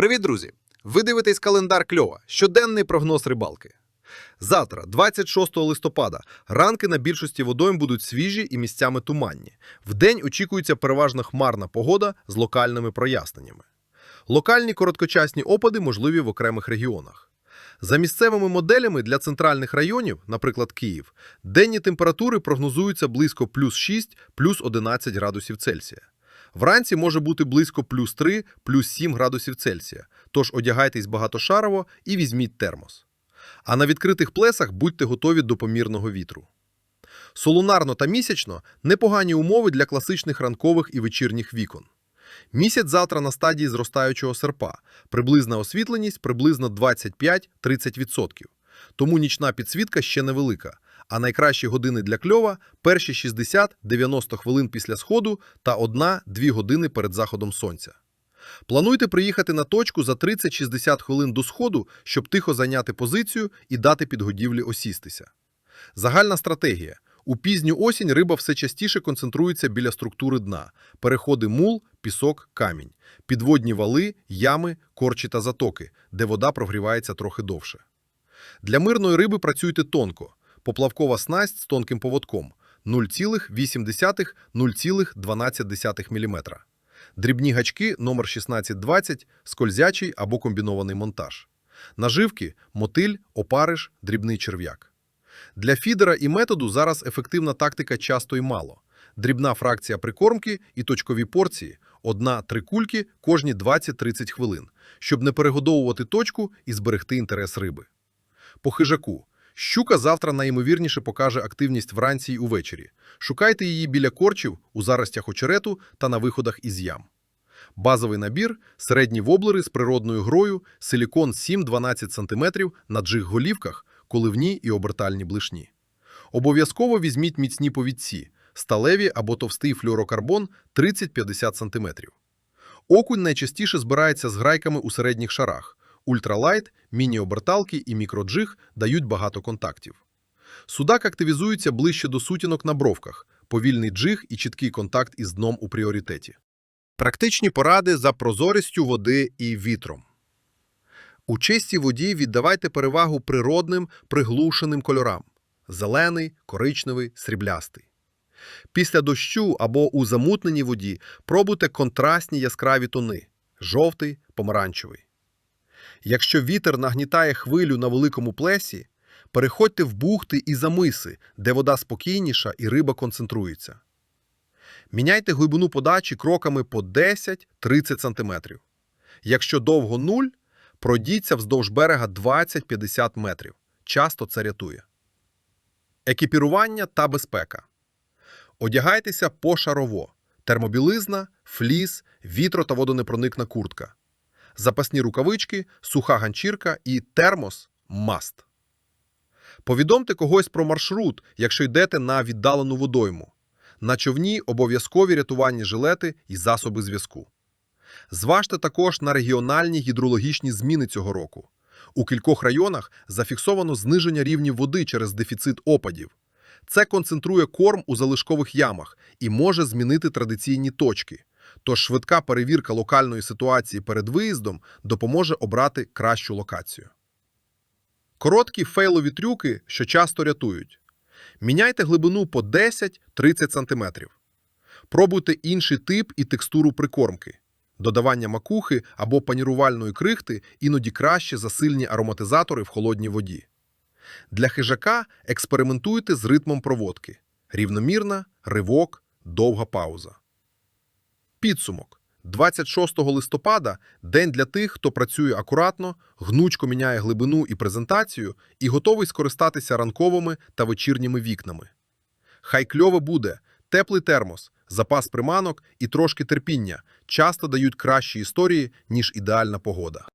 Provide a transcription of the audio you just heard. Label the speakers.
Speaker 1: Привіт, друзі! Ви дивитесь календар кльова, щоденний прогноз рибалки. Завтра, 26 листопада, ранки на більшості водойм будуть свіжі і місцями туманні. Вдень очікується переважно хмарна погода з локальними проясненнями. Локальні короткочасні опади можливі в окремих регіонах. За місцевими моделями для центральних районів, наприклад, Київ, денні температури прогнозуються близько плюс 6, плюс 11 градусів Цельсія. Вранці може бути близько плюс 3, плюс 7 градусів Цельсія, тож одягайтесь багатошарово і візьміть термос. А на відкритих плесах будьте готові до помірного вітру. Солунарно та місячно непогані умови для класичних ранкових і вечірніх вікон. Місяць завтра на стадії зростаючого серпа, приблизна освітленість приблизно 25-30%. Тому нічна підсвітка ще невелика, а найкращі години для кльова перші 60-90 хвилин після сходу та 1-2 години перед заходом сонця. Плануйте приїхати на точку за 30-60 хвилин до сходу, щоб тихо зайняти позицію і дати підгодівлі осістися. Загальна стратегія. У пізню осінь риба все частіше концентрується біля структури дна, переходи мул, пісок, камінь, підводні вали, ями, корчі та затоки, де вода прогрівається трохи довше. Для мирної риби працюйте тонко. Поплавкова снасть з тонким поводком 0,8-0,12 мм. Дрібні гачки номер 1620, скользячий або комбінований монтаж. Наживки – мотиль, опариш, дрібний черв'як. Для фідера і методу зараз ефективна тактика часто і мало. Дрібна фракція прикормки і точкові порції – одна-три кульки кожні 20-30 хвилин, щоб не перегодовувати точку і зберегти інтерес риби. По хижаку. Щука завтра найімовірніше покаже активність вранці й увечері. Шукайте її біля корчів, у заростях очерету та на виходах із ям. Базовий набір – середні воблери з природною грою, силікон 7-12 см на джиг-голівках, коливні і обертальні блишні. Обов'язково візьміть міцні повідці – сталеві або товстий флюорокарбон 30-50 см. Окунь найчастіше збирається з грайками у середніх шарах. Ультралайт, міні-оберталки і мікроджиг дають багато контактів. Судак активізується ближче до сутінок на бровках, повільний джиг і чіткий контакт із дном у пріоритеті. Практичні поради за прозорістю води і вітром. У чистій воді віддавайте перевагу природним, приглушеним кольорам – зелений, коричневий, сріблястий. Після дощу або у замутненій воді пробуйте контрастні яскраві тони – жовтий, помаранчевий. Якщо вітер нагнітає хвилю на великому плесі, переходьте в бухти і замиси, де вода спокійніша і риба концентрується. Міняйте глибину подачі кроками по 10-30 см. Якщо довго нуль, пройдіться вздовж берега 20-50 метрів. Часто це рятує. Екіпірування та безпека. Одягайтеся пошарово. Термобілизна, фліс, вітро та водонепроникна куртка запасні рукавички, суха ганчірка і термос маст. Повідомте когось про маршрут, якщо йдете на віддалену водойму. На човні обов'язкові рятувальні жилети і засоби зв'язку. Зважте також на регіональні гідрологічні зміни цього року. У кількох районах зафіксовано зниження рівнів води через дефіцит опадів. Це концентрує корм у залишкових ямах і може змінити традиційні точки. Тож швидка перевірка локальної ситуації перед виїздом допоможе обрати кращу локацію. Короткі фейлові трюки, що часто рятують. Міняйте глибину по 10-30 см. Пробуйте інший тип і текстуру прикормки. Додавання макухи або панірувальної крихти іноді краще за сильні ароматизатори в холодній воді. Для хижака експериментуйте з ритмом проводки. Рівномірна, ривок, довга пауза. Підсумок. 26 листопада – день для тих, хто працює акуратно, гнучко міняє глибину і презентацію і готовий скористатися ранковими та вечірніми вікнами. Хай кльове буде, теплий термос, запас приманок і трошки терпіння часто дають кращі історії, ніж ідеальна погода.